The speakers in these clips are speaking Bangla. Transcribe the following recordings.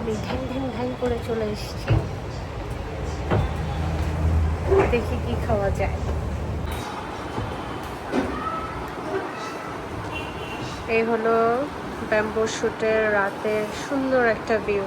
আমি ঢ্যাং ঢ্যাং ঢ্যাং করে চলে এসেছি। দেখি কি খাওয়া যায়। এই হলো ব্যাম্বো শুটের রাতের সুন্দর একটা ভিউ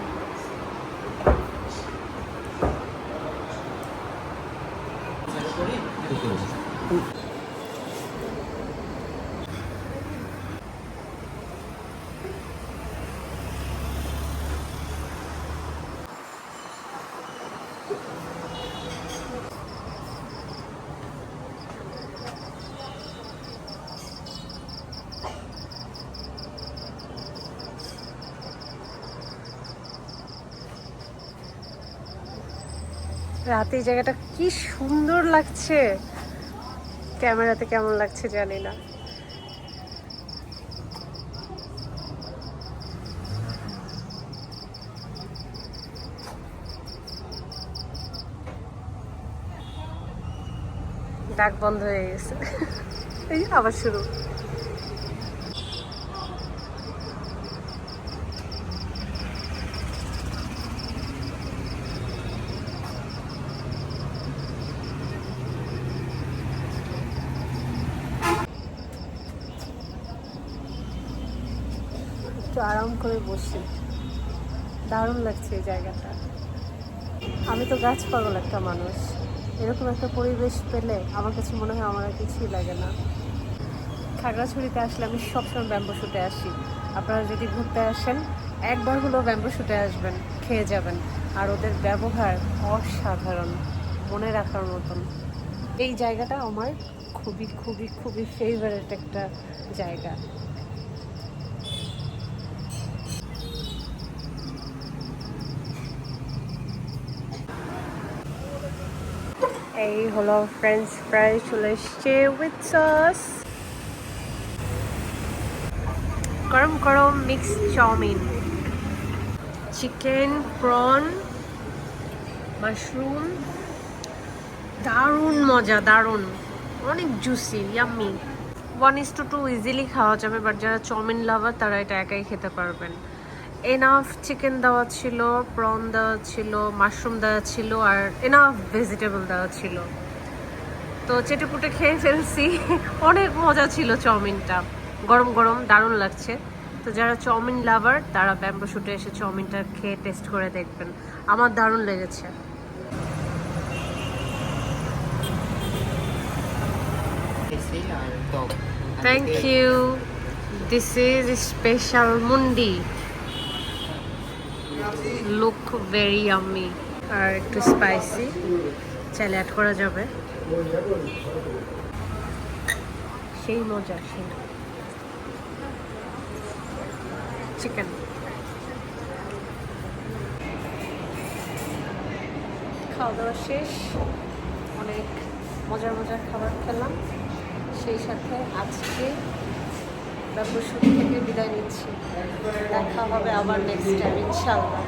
রাতে এই জায়গাটা কি সুন্দর লাগছে। ক্যামেরাতে কেমন লাগছে জানি না। ডাক বন্ধ হয়ে গেছে। এই আবার শুরু। একটু আরাম করে বসি। দারুণ লাগছে এই জায়গাটা। আমি তো গাছ পাগল একটা মানুষ। এরকম একটা পরিবেশ পেলে আমার কাছে মনে হয় আমার কিছুই লাগে না। খাগড়াছড়িতে আসলে আমি সবসময় ব্যাম্বো শুটে আসি। আপনারা যদি ঘুরতে আসেন, একবার হলেও ব্যাম্বো শুটে আসবেন, খেয়ে যাবেন। আর ওদের ব্যবহার অসাধারণ, মনে রাখার মতন। এই জায়গাটা আমার খুবই খুবই খুবই ফেভারেট একটা জায়গা। এই হলো ফ্রেঞ্চ ফ্রাই চলে এসছে উইথ সস গরম গরম mix chow mein chicken prawn mushroom দারুণ মজা, দারুণ। অনেক juicy yummy one is to two easily খাওয়া যাবে বাট যারা চাউমিন লাভার তারা এটা একাই খেতে পারবেন। এনাফ চিকেন দেওয়া ছিল প্রন দেওয়া ছিল মাশরুম দেওয়া ছিল আর এনাফ ভেজিটেবল দেওয়া ছিল। তো চেটেপুটে খেয়ে ফেলছি। অনেক মজা ছিল চাউমিনটা। গরম গরম দারুণ লাগছে। তো যারা চাউমিন লাভার তারা ব্যাম্বো শুটে এসে চাউমিনটা খেয়ে টেস্ট করে দেখবেন। আমার দারুণ লেগেছে। Thank you this is special মুন্ডি লুক ভেরি ইয়াম্মি আর একটু স্পাইসি চাইলে অ্যাড করা যাবে। সেই মজা, সেই। চিকেন খাওয়া দাওয়া শেষ। অনেক মজার মজার খাবার খেলাম। সেই সাথে আজকে ব্যবসা থেকে বিদায় নিচ্ছি। দেখা হবে আবার নেক্সট টাইম ইনশাল্লাহ